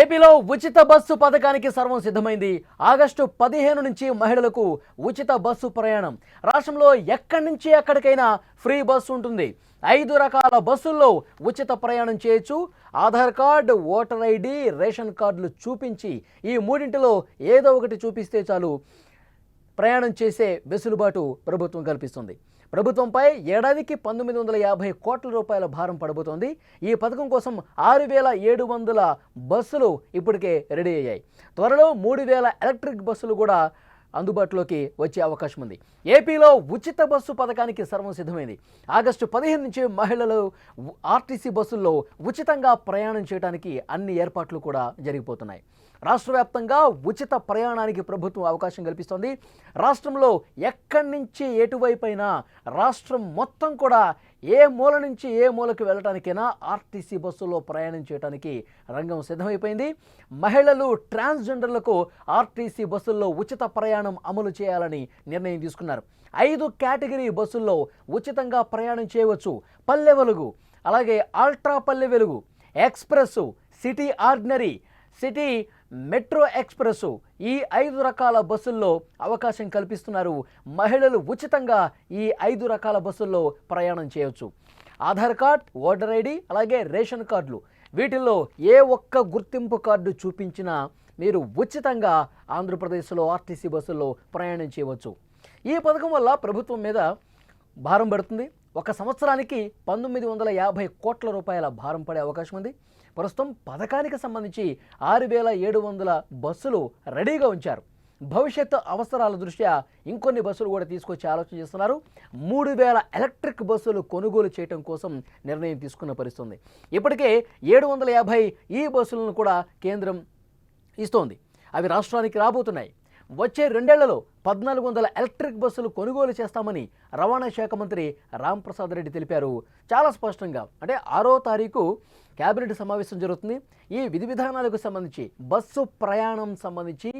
ఏపీలో ఉచిత బస్సు పథకానికి సర్వం సిద్ధమైంది. ఆగస్టు పదిహేను నుంచి మహిళలకు ఉచిత బస్సు ప్రయాణం. రాష్ట్రంలో ఎక్కడి నుంచి ఎక్కడికైనా ఫ్రీ బస్సు ఉంటుంది. ఐదు రకాల బస్సుల్లో ఉచిత ప్రయాణం చేయొచ్చు. Aadhaar card voter ID ration కార్డులు చూపించి ఈ మూడింటిలో ఏదో ఒకటి చూపిస్తే చాలు ప్రయాణం చేసే వెసులుబాటు ప్రభుత్వం కల్పిస్తుంది. ప్రభుత్వంపై ఏడాదికి పంతొమ్మిది వందల యాభై కోట్ల రూపాయల భారం పడబోతోంది. ఈ పథకం కోసం ఆరు వేల ఏడు వందల బస్సులు ఇప్పటికే రెడీ అయ్యాయి. త్వరలో మూడు వేల ఎలక్ట్రిక్ బస్సులు కూడా అందుబాటులోకి వచ్చే అవకాశం ఉంది. ఏపీలో ఉచిత బస్సు పథకానికి సర్వం సిద్ధమైంది. ఆగస్టు పదిహేను నుంచి మహిళలు ఆర్టీసీ బస్సుల్లో ఉచితంగా ప్రయాణం చేయడానికి అన్ని ఏర్పాట్లు కూడా జరిగిపోతున్నాయి. రాష్ట్ర వ్యాప్తంగా ఉచిత ప్రయాణానికి ప్రభుత్వం అవకాశం కల్పిస్తోంది. రాష్ట్రంలో ఎక్కడి నుంచి ఎటువైపు అయినా రాష్ట్రం మొత్తం కూడా ఏ మూల నుంచి ఏ మూలకు వెళ్ళటానికైనా ఆర్టీసీ బస్సులో ప్రయాణం చేయడానికి రంగం సిద్ధమైపోయింది. మహిళలు ట్రాన్స్జెండర్లకు ఆర్టీసీ బస్సుల్లో ఉచిత ప్రయాణం అమలు చేయాలని నిర్ణయం తీసుకున్నారు. ఐదు కేటగిరీ బస్సుల్లో ఉచితంగా ప్రయాణం చేయవచ్చు. పల్లె వెలుగు అలాగే ultra Palle Velugu express city ordinary city metro express ఈ ఐదు రకాల బస్సుల్లో అవకాశం కల్పిస్తున్నారు. మహిళలు ఉచితంగా ఈ ఐదు రకాల బస్సుల్లో ప్రయాణం చేయవచ్చు ఆధార్ కార్డ్ ఓటర్ ఐడి అలాగే రేషన్ కార్డులు. వీటిల్లో ఏ ఒక్క గుర్తింపు కార్డు చూపించినా మీరు ఉచితంగా ఆంధ్రప్రదేశ్లో ఆర్టీసీ బస్సుల్లో ప్రయాణం చేయవచ్చు. ఈ పథకం వల్ల ప్రభుత్వం మీద భారం పడుతుంది. ఒక సంవత్సరానికి పంతొమ్మిది వందల యాభై కోట్ల రూపాయల భారం పడే అవకాశం ఉంది. ప్రస్తుతం పథకానికి సంబంధించి ఆరు వేల ఏడు వందల బస్సులు రెడీగా ఉంచారు. భవిష్యత్తు అవసరాల దృష్ట్యా ఇంకొన్ని బస్సులు కూడా తీసుకొచ్చే ఆలోచన చేస్తున్నారు. మూడు వేల ఎలక్ట్రిక్ బస్సులు కొనుగోలు చేయడం కోసం నిర్ణయం తీసుకున్న పరిస్థితుంది ఇప్పటికే ఏడు వందల యాభై ఈ బస్సులను కూడా కేంద్రం ఇస్తోంది. అవి రాష్ట్రానికి రాబోతున్నాయి. వచ్చే రెండేళ్ళలో పద్నాలుగు వందల ఎలక్ట్రిక్ బస్సులు కొనుగోలు చేస్తామని రవాణా శాఖ మంత్రి రాంప్రసాద్ రెడ్డి తెలిపారు. చాలా స్పష్టంగా అంటే ఆరో తారీఖు కేబినెట్ సమావేశం జరుగుతుంది. ఈ విధి విధానాలకు సంబంధించి బస్సు ప్రయాణం సంబంధించి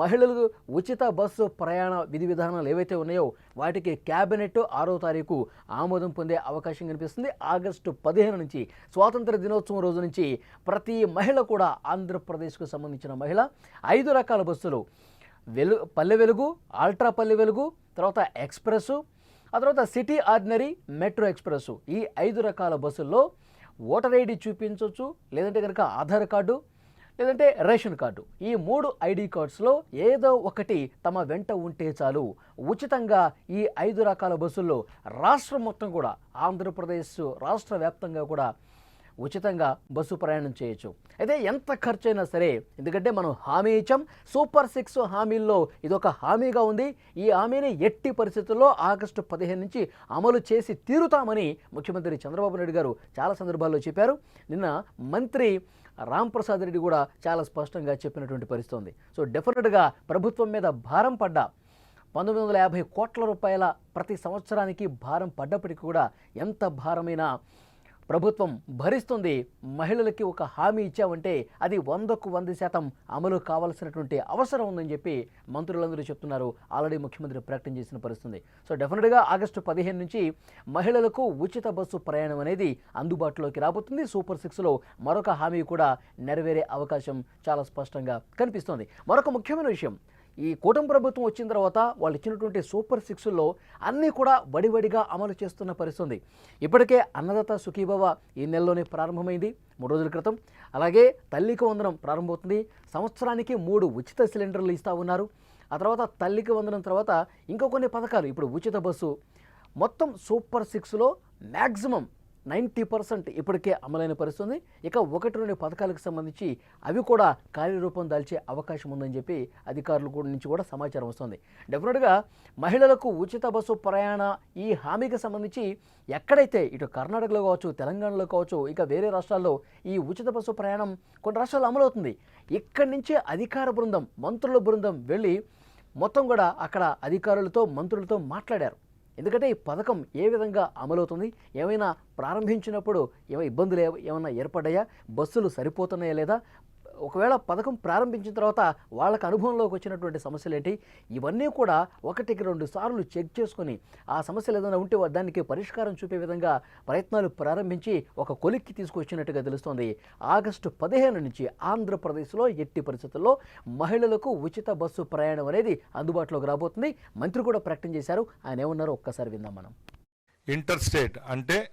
మహిళలకు ఉచిత బస్సు ప్రయాణ విధి విధానాలు ఏవైతే ఉన్నాయో వాటికి కేబినెట్ ఆరో తారీఖు ఆమోదం పొందే అవకాశం కనిపిస్తుంది. ఆగస్టు పదిహేను నుంచి స్వాతంత్ర దినోత్సవం రోజు నుంచి ప్రతి మహిళ కూడా ఆంధ్రప్రదేశ్కు సంబంధించిన మహిళ ఐదు రకాల బస్సులు వెలు పల్లె వెలుగు అల్ట్రా పల్లె వెలుగు తర్వాత ఎక్స్ప్రెస్ ఆ తర్వాత సిటీ ఆర్డినరీ మెట్రో ఎక్స్ప్రెస్ ఈ ఐదు రకాల బస్సుల్లో ఓటర్ ఐడి చూపించవచ్చు లేదంటే కనుక ఆధార్ కార్డు లేదంటే రేషన్ కార్డు. ఈ మూడు ఐడి కార్డ్స్లో ఏదో ఒకటి తమ వెంట ఉంటే చాలు. ఉచితంగా ఈ ఐదు రకాల బస్సుల్లో రాష్ట్రం మొత్తం కూడా ఆంధ్రప్రదేశ్ రాష్ట్ర వ్యాప్తంగా కూడా ఉచితంగా బస్సు ప్రయాణం చేయొచ్చు. అయితే ఎంత ఖర్చైనా సరే ఎందుకంటే మనం హామీ ఇచ్చాం సూపర్ సిక్స్ హామీల్లో ఇదొక హామీగా ఉంది. ఈ హామీని ఎట్టి పరిస్థితుల్లో ఆగస్టు పదిహేను నుంచి అమలు చేసి తీరుతామని ముఖ్యమంత్రి చంద్రబాబు నాయుడు గారు చాలా సందర్భాల్లో చెప్పారు. నిన్న మంత్రి రామ్ ప్రసాద్ రెడ్డి కూడా చాలా స్పష్టంగా చెప్పినటువంటి పరిస్థితి ఉంది సో డెఫినెట్గా ప్రభుత్వం మీద భారం పడ్డ పంతొమ్మిది వందల యాభై కోట్ల రూపాయల ప్రతి సంవత్సరానికి భారం పడ్డప్పటికీ కూడా ఎంత భారమైనా ప్రభుత్వం భరిస్తుంది. మహిళలకి ఒక హామీ ఇచ్చామంటే అది వందకు వంద శాతం అమలు కావాల్సినటువంటి అవసరం ఉందని చెప్పి మంత్రులందరూ చెప్తున్నారు. ఆల్రెడీ ముఖ్యమంత్రి ప్రకటన చేసిన పరిస్థితుంది. సో డెఫినెట్గా ఆగస్టు పదిహేను నుంచి మహిళలకు ఉచిత బస్సు ప్రయాణం అనేది అందుబాటులోకి రాబోతుంది. సూపర్ సిక్స్లో మరొక హామీ కూడా నెరవేరే అవకాశం చాలా స్పష్టంగా కనిపిస్తోంది. మరొక ముఖ్యమైన విషయం ఈ కూటమి ప్రభుత్వం వచ్చిన తర్వాత వాళ్ళు ఇచ్చినటువంటి సూపర్ సిక్స్లో అన్నీ కూడా వడివడిగా అమలు చేస్తున్న పరిస్థితుంది. ఇప్పటికే అన్నదాత సుఖీభవ ఈ నెలలోనే ప్రారంభమైంది. మూడు రోజుల క్రితం. అలాగే తల్లికి వందనం ప్రారంభమవుతుంది. సంవత్సరానికి మూడు ఉచిత సిలిండర్లు ఇస్తూ ఉన్నారు. ఆ తర్వాత తల్లికి వందనం తర్వాత ఇంకా కొన్ని పథకాలు. ఇప్పుడు ఉచిత బస్సు. మొత్తం సూపర్ సిక్స్లో మ్యాక్సిమం నైంటీ పర్సెంట్ ఇప్పటికే అమలైన పరిస్థితుంది. ఇక ఒకటి రెండు పథకాలకు సంబంధించి అవి కూడా కార్యరూపం దాల్చే అవకాశం ఉందని చెప్పి అధికారుల నుంచి కూడా సమాచారం వస్తుంది. డెఫినెట్గా మహిళలకు ఉచిత బస్సు ప్రయాణ ఈ హామీకి సంబంధించి ఎక్కడైతే ఇటు కర్ణాటకలో కావచ్చు తెలంగాణలో కావచ్చు ఇక వేరే రాష్ట్రాల్లో ఈ ఉచిత బస్సు ప్రయాణం కొన్ని రాష్ట్రాల్లో అమలవుతుంది. ఇక్కడి నుంచే అధికార బృందం మంత్రుల బృందం వెళ్ళి మొత్తం కూడా అక్కడ అధికారులతో మంత్రులతో మాట్లాడారు. ఎందుకంటే ఈ పథకం ఏ విధంగా అమలవుతుంది? ఏమైనా ప్రారంభించినప్పుడు ఏమైనా ఇబ్బందులు ఏమైనా ఏర్పడ్డాయా? బస్సులు సరిపోతున్నాయా లేదా? ఒకవేళ పథకం ప్రారంభించిన తర్వాత వాళ్ళకి అనుభవంలోకి వచ్చినటువంటి సమస్యలు ఏంటి ఇవన్నీ కూడా ఒకటికి రెండు సార్లు చెక్ చేసుకొని ఆ సమస్యలు ఏదైనా ఉంటే దానికి పరిష్కారం చూపే విధంగా ప్రయత్నాలు ప్రారంభించి ఒక కొలిక్కి తీసుకొచ్చినట్టుగా తెలుస్తోంది. ఆగస్టు పదిహేను నుంచి ఆంధ్రప్రదేశ్లో ఎట్టి పరిస్థితుల్లో మహిళలకు ఉచిత బస్సు ప్రయాణం అనేది అందుబాటులోకి రాబోతుంది. మంత్రి కూడా ప్రకటన చేశారు. ఆయన ఏమన్నారో ఒక్కసారి విందాం మనం. ఇంటర్ స్టేట్ అంటే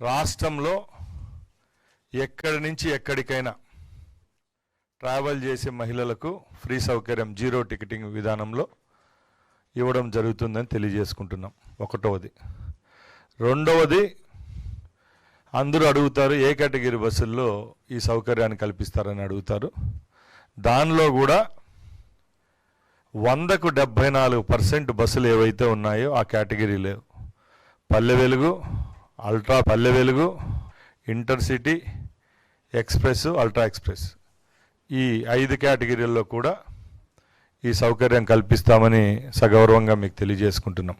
రాష్ట్రంలో ఎక్కడి నుంచి ఎక్కడికైనా ట్రావెల్ చేసే మహిళలకు ఫ్రీ సౌకర్యం జీరో టికెటింగ్ విధానంలో ఇవ్వడం జరుగుతుందని తెలియజేసుకుంటున్నాం. ఒకటవది. రెండవది అందరూ అడుగుతారు ఏ కేటగిరీ బస్సుల్లో ఈ సౌకర్యాన్ని కల్పిస్తారని అడుగుతారు. దానిలో కూడా వందకు డెబ్భై నాలుగు పర్సెంట్ బస్సులు ఏవైతే ఉన్నాయో ఆ కేటగిరీలో పల్లె వెలుగు అల్ట్రా పల్లె వెలుగు ఇంటర్సిటీ ఎక్స్ప్రెస్ అల్ట్రా ఎక్స్ప్రెస్. ఈ ఐదు కేటగిరీల్లో కూడా ఈ సౌకర్యం కల్పిస్తామని సగౌరవంగా మీకు తెలియజేసుకుంటున్నాం.